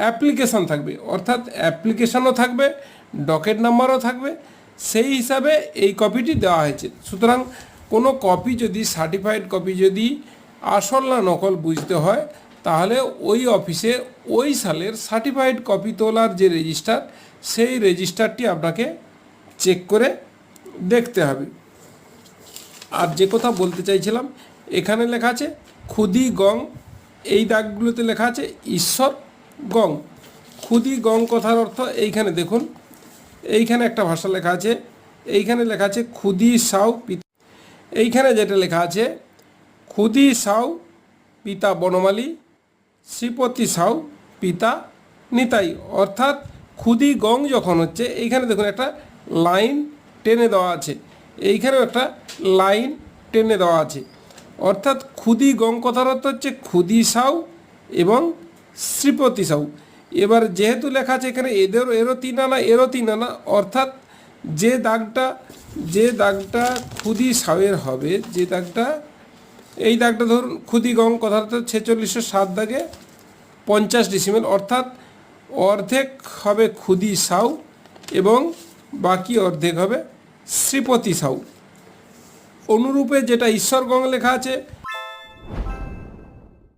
Application থাকবে। অর্থাৎ অ্যাপ্লিকেশানও থাকবে, ডকেট নাম্বারও থাকবে। সেই হিসাবে এই কপিটি দেওয়া হয়েছে। সুতরাং কোনো কপি যদি সার্টিফাইড কপি যদি আসল না নকল বুঝতে হয়, তাহলে ওই অফিসে ওই সালের সার্টিফাইড কপি তোলার যে রেজিস্টার সেই রেজিস্টারটি আপনাকে চেক করে দেখতে হবে। আর যে কথা বলতে চাইছিলাম, এখানে লেখা আছে, খুদি গং এই দাগগুলোতে লেখা আছে, ঈশ্বর গং। খুদি গং কথার অর্থ এইখানে দেখুন। এইখানে একটা ভাষা লেখা আছে। এইখানে লেখা আছে খুদি সাউ পিতা এইখানে যেটা লেখা আছে, খুদি সাউ পিতা বনমালী, শ্রীপতি সাউ পিতা নিতাই। অর্থাৎ খুদি গং যখন হচ্ছে, এইখানে দেখুন একটা লাইন টেনে দেওয়া আছে। এইখানেও একটা লাইন টেনে দেওয়া আছে। অর্থাৎ খুদি গং কথার অর্থ হচ্ছে খুদি সাউ এবং শ্রীপতি সাউ এবার যেহেতু লেখা আছে এখানে এদের এরও তিন আনা এরও তিন আনা অর্থাৎ যে দাগটা যে দাগটা খুদি সাউয়ের হবে, যে দাগটা, এই দাগটা ধরুন খুদি গং কথাটা ছেচল্লিশশো সাত দাগে পঞ্চাশ ডিসিমেল অর্থাৎ অর্ধেক হবে খুদি সাউ এবং বাকি অর্ধেক হবে শ্রীপতি সাউ অনুরূপে যেটা ঈশ্বরগং লেখা আছে